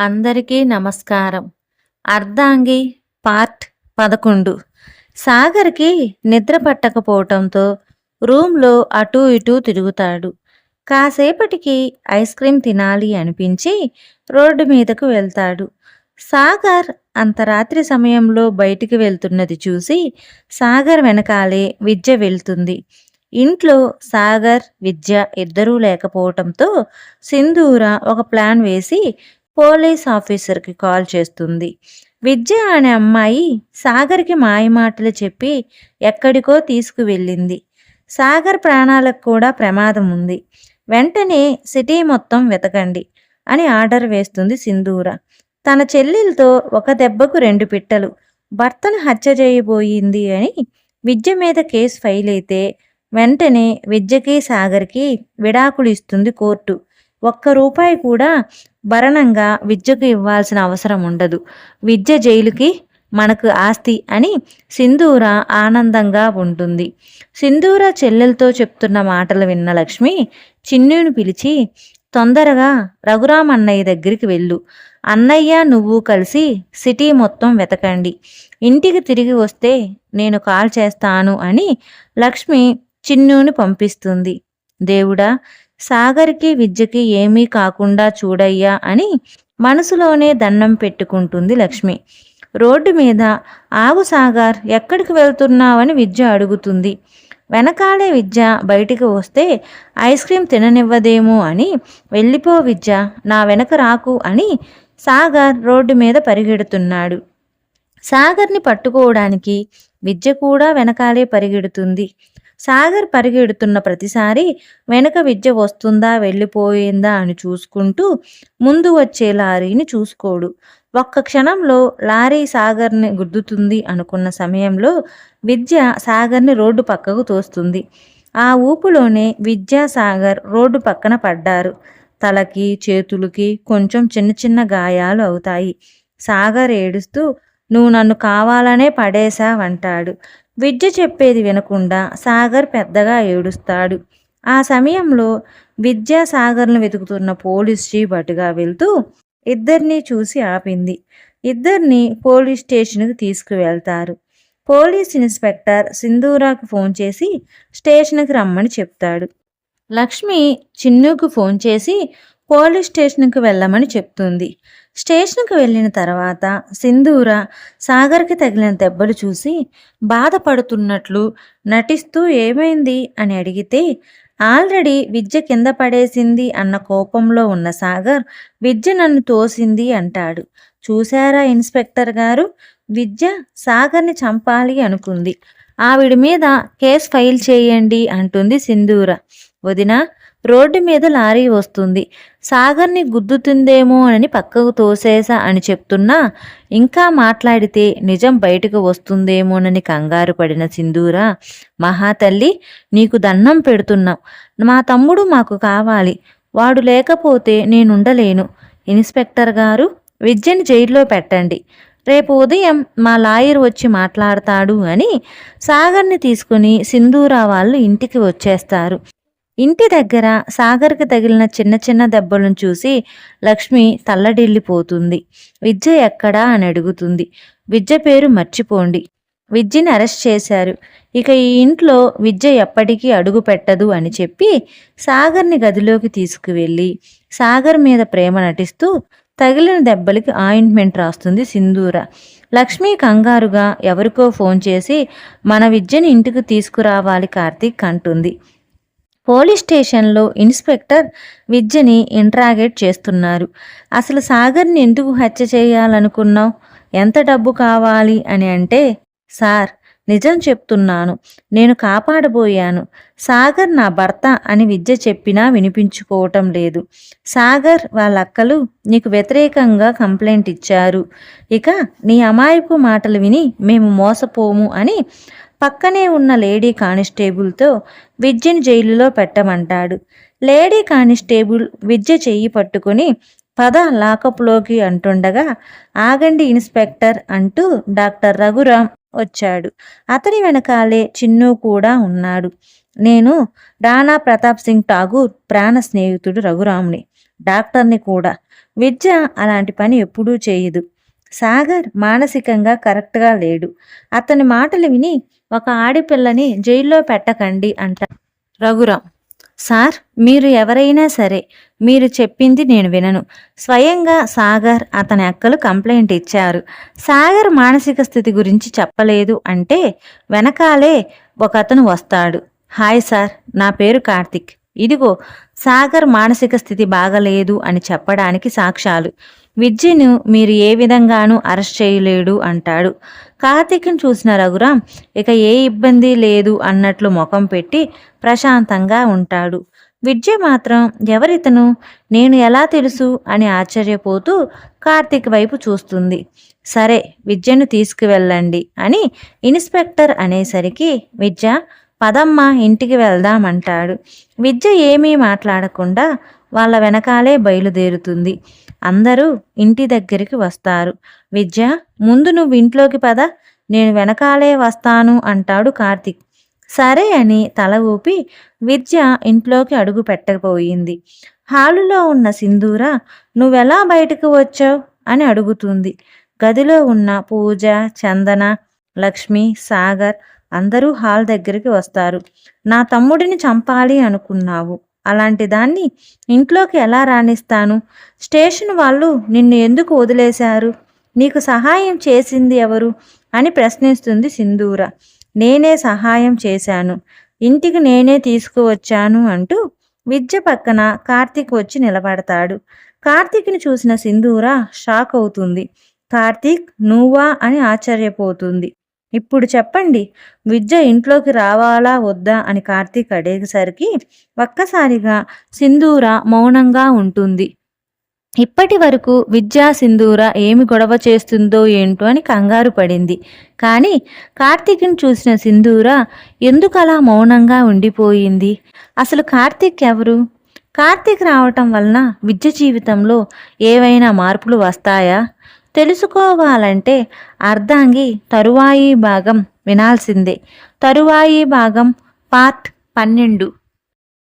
అందరికీ నమస్కారం. అర్ధాంగి పార్ట్ పదకొండు. సాగర్కి నిద్ర పట్టకపోవటంతో రూమ్లో అటూ ఇటూ తిరుగుతాడు. కాసేపటికి ఐస్ క్రీం తినాలి అనిపించి రోడ్డు మీదకు వెళ్తాడు. సాగర్ అంత రాత్రి సమయంలో బయటికి వెళ్తున్నది చూసి సాగర్ వెనకాలే విద్య వెళ్తుంది. ఇంట్లో సాగర్ విద్య ఇద్దరూ లేకపోవటంతో సింధూర ఒక ప్లాన్ వేసి పోలీస్ ఆఫీసర్కి కాల్ చేస్తుంది. విద్య అనే అమ్మాయి సాగర్కి మాయమాటలు చెప్పి ఎక్కడికో తీసుకువెళ్ళింది. సాగర్ ప్రాణాలకు కూడా ప్రమాదం ఉంది. వెంటనే సిటీ మొత్తం వెతకండి అని ఆర్డర్ వేస్తుంది సింధూర. తన చెల్లెలతో ఒక దెబ్బకు రెండు పిట్టలు. భర్తను హత్య చేయబోయింది అని విద్య మీద కేసు ఫైల్ అయితే వెంటనే విద్యకి సాగర్కి విడాకులు ఇస్తుంది కోర్టు. ఒక్క రూపాయి కూడా భరణంగా విద్యకు ఇవ్వాల్సిన అవసరం ఉండదు. విద్య జైలుకి మనకు ఆస్తి అని సింధూర ఆనందంగా ఉంటుంది. సింధూర చెల్లెలతో చెప్తున్న మాటలు విన్న లక్ష్మి చిన్నుని పిలిచి తొందరగా రఘురామ్ అన్నయ్య దగ్గరికి వెళ్ళు. అన్నయ్య నువ్వు కలిసి సిటీ మొత్తం వెతకండి. ఇంటికి తిరిగి వస్తే నేను కాల్ చేస్తాను అని లక్ష్మి చిన్నుని పంపిస్తుంది. దేవుడా సాగర్కి విద్యకి ఏమీ కాకుండా చూడయ్యా అని మనసులోనే దండం పెట్టుకుంటుంది లక్ష్మి. రోడ్డు మీద ఆగు సాగర్ ఎక్కడికి వెళ్తున్నావని విద్య అడుగుతుంది. వెనకాలే విద్య బయటికి వస్తే ఐస్ క్రీం తిననివ్వదేమో అని వెళ్ళిపో విద్య నా వెనక రాకు అని సాగర్ రోడ్డు మీద పరిగెడుతున్నాడు. సాగర్ని పట్టుకోవడానికి విద్య కూడా వెనకాలే పరిగెడుతుంది. సాగర్ పరిగెడుతున్న ప్రతిసారి వెనక విద్య వస్తుందా వెళ్ళిపోయిందా అని చూసుకుంటూ ముందు వచ్చే లారీని చూసుకోడు. ఒక్క క్షణంలో లారీ సాగర్ని గుద్దుతుంది అనుకున్న సమయంలో విద్య సాగర్ని రోడ్డు పక్కకు తోస్తుంది. ఆ ఊపులోనే విద్యా సాగర్ రోడ్డు పక్కన పడ్డారు. తలకి చేతులకి కొంచెం చిన్న చిన్న గాయాలు అవుతాయి. సాగర్ ఏడుస్తూ నువ్వు నన్ను కావాలనే పడేశావంటాడు. విద్య చెప్పేది వినకుండా సాగర్ పెద్దగా ఏడుస్తాడు. ఆ సమయంలో విద్యాసాగర్ను వెతుకుతున్న పోలీస్ జీప్ అటుగా వెళ్తూ ఇద్దరిని చూసి ఆపింది. ఇద్దరిని పోలీస్ స్టేషన్కి తీసుకువెళ్తారు. పోలీస్ ఇన్స్పెక్టర్ సింధూరాకు ఫోన్ చేసి స్టేషన్కి రమ్మని చెప్తాడు. లక్ష్మి చిన్నుకు ఫోన్ చేసి పోలీస్ స్టేషన్కి వెళ్ళమని చెప్తుంది. స్టేషన్కు వెళ్ళిన తర్వాత సింధూర సాగర్కి తగిలిన దెబ్బలు చూసి బాధపడుతున్నట్లు నటిస్తూ ఏమైంది అని అడిగితే ఆల్రెడీ విద్య కింద పడేసింది అన్న కోపంలో ఉన్న సాగర్ విద్య నన్ను తోసింది అంటాడు. చూశారా ఇన్స్పెక్టర్ గారు? విద్య సాగర్ని చంపాలి అనుకుంది. ఆవిడ మీద కేసు ఫైల్ చేయండి అంటుంది సింధూర. వదిన రోడ్డు మీద లారీ వస్తుంది. సాగర్ని గుద్దుతుందేమో అని పక్కకు తోసేసా అని చెప్తున్నా ఇంకా మాట్లాడితే నిజం బయటకు వస్తుందేమోనని కంగారు పడిన సింధూరా. మహాతల్లి నీకు దండం పెడుతున్నాం. మా తమ్ముడు మాకు కావాలి. వాడు లేకపోతే నేనుండలేను. ఇన్స్పెక్టర్ గారు విద్యని జైల్లో పెట్టండి. రేపు ఉదయం మా లాయర్ వచ్చి మాట్లాడతాడు అని సాగర్ని తీసుకుని సింధూరా వాళ్ళు ఇంటికి వచ్చేస్తారు. ఇంటి దగ్గర సాగర్కి తగిలిన చిన్న చిన్న దెబ్బలను చూసి లక్ష్మి తల్లడిల్లిపోతుంది. విద్య ఎక్కడా అని అడుగుతుంది. విద్య పేరు మర్చిపోండి. విద్యని అరెస్ట్ చేశారు. ఇక ఈ ఇంట్లో విద్య ఎప్పటికీ అడుగు పెట్టదు అని చెప్పి సాగర్ని గదిలోకి తీసుకువెళ్ళి సాగర్ మీద ప్రేమ నటిస్తూ తగిలిన దెబ్బలకి ఆయింట్మెంట్ రాస్తుంది సింధూర. లక్ష్మి కంగారుగా ఎవరికో ఫోన్ చేసి మన విద్యని ఇంటికి తీసుకురావాలి కార్తీక్ అంటుంది. పోలీస్ స్టేషన్లో ఇన్స్పెక్టర్ విద్యని ఇంట్రాగేట్ చేస్తున్నారు. అసలు సాగర్ని ఎందుకు హత్య చేయాలనుకున్నావు? ఎంత డబ్బు కావాలి అని అంటే సార్ నిజం చెప్తున్నాను. నేను కాపాడబోయాను. సాగర్ నా భర్త అని విద్య చెప్పినా వినిపించుకోవటం లేదు. సాగర్ వాళ్ళ అక్కలు నీకు వ్యతిరేకంగా కంప్లైంట్ ఇచ్చారు. ఇక నీ అమాయపు మాటలు విని మేము మోసపోము అని పక్కనే ఉన్న లేడీ కానిస్టేబుల్తో విద్యను జైలులో పెట్టమంటాడు. లేడీ కానిస్టేబుల్ విద్య చెయ్యి పట్టుకుని పద లాకప్లోకి అంటుండగా ఆగండి ఇన్స్పెక్టర్ అంటూ డాక్టర్ రఘురాం వచ్చాడు. అతని వెనకాలే చిన్ను కూడా ఉన్నాడు. నేను రాణా ప్రతాప్ సింగ్ ఠాగూర్ ప్రాణ స్నేహితుడు రఘురాముని డాక్టర్ని కూడా. విద్య అలాంటి పని ఎప్పుడూ చేయదు. సాగర్ మానసికంగా కరెక్ట్గా లేడు. అతని మాటలు విని ఒక ఆడిపిల్లని జైల్లో పెట్టకండి అంట. రఘురాం సార్ మీరు ఎవరైనా సరే మీరు చెప్పింది నేను వినను. స్వయంగా సాగర్ అతని అక్కలు కంప్లైంట్ ఇచ్చారు. సాగర్ మానసిక స్థితి గురించి చెప్పలేదు అంటే వెనకాలే ఒక అతను వస్తాడు. హాయ్ సార్ నా పేరు కార్తిక్. ఇదిగో సాగర్ మానసిక స్థితి బాగలేదు అని చెప్పడానికి సాక్ష్యాలు. విద్యను మీరు ఏ విధంగానూ అరెస్ట్ చేయలేడు అంటాడు. కార్తీక్ని చూసిన రఘురాం ఇక ఏ ఇబ్బంది లేదు అన్నట్లు ముఖం పెట్టి ప్రశాంతంగా ఉంటాడు. విద్య మాత్రం ఎవరితను? నేను ఎలా తెలుసు? అని ఆశ్చర్యపోతూ కార్తీక్ వైపు చూస్తుంది. సరే విద్యను తీసుకువెళ్ళండి అని ఇన్స్పెక్టర్ అనేసరికి విద్య పదమ్మ ఇంటికి వెళ్దామంటాడు. విద్య ఏమీ మాట్లాడకుండా వాళ్ళ వెనకాలే బయలుదేరుతుంది. అందరూ ఇంటి దగ్గరికి వస్తారు. విద్య ముందు నువ్వు ఇంట్లోకి పద నేను వెనకాలే వస్తాను అంటాడు కార్తిక్. సరే అని తల ఊపి విద్య ఇంట్లోకి అడుగు పెట్టకపోయింది హాలులో ఉన్న సింధూర నువ్వెలా బయటకు వచ్చావు? అని అడుగుతుంది. గదిలో ఉన్న పూజ చందన లక్ష్మి సాగర్ అందరూ హాల్ దగ్గరికి వస్తారు. నా తమ్ముడిని చంపాలి అనుకున్నావు. అలాంటి దాన్ని ఇంట్లోకి ఎలా రాణిస్తాను? స్టేషన్ వాళ్ళు నిన్ను ఎందుకు వదిలేశారు? నీకు సహాయం చేసింది ఎవరు? అని ప్రశ్నిస్తుంది సింధూర. నేనే సహాయం చేశాను. ఇంటికి నేనే తీసుకువచ్చాను అంటూ విద్య పక్కన కార్తీక్ వచ్చి నిలబడతాడు. కార్తీక్ని చూసిన సింధూర షాక్ అవుతుంది. కార్తీక్ నువ్వా అని ఆశ్చర్యపోతుంది. ఇప్పుడు చెప్పండి విద్య ఇంట్లోకి రావాలా వద్దా అని కార్తీక్ అడిగేసరికి ఒక్కసారిగా సింధూర మౌనంగా ఉంటుంది. ఇప్పటి వరకు విద్యా సింధూర ఏమి గొడవ చేస్తుందో ఏంటో అని కంగారు పడింది. కానీ కార్తీక్ని చూసిన సింధూర ఎందుకు అలా మౌనంగా ఉండిపోయింది? అసలు కార్తీక్ ఎవరు? కార్తీక్ రావటం వలన విద్య జీవితంలో ఏవైనా మార్పులు వస్తాయా? తెలుసుకోవాలంటే అర్ధాంగి తరువాయి భాగం వినాల్సిందే. తరువాయి భాగం పార్ట్ పన్నెండు.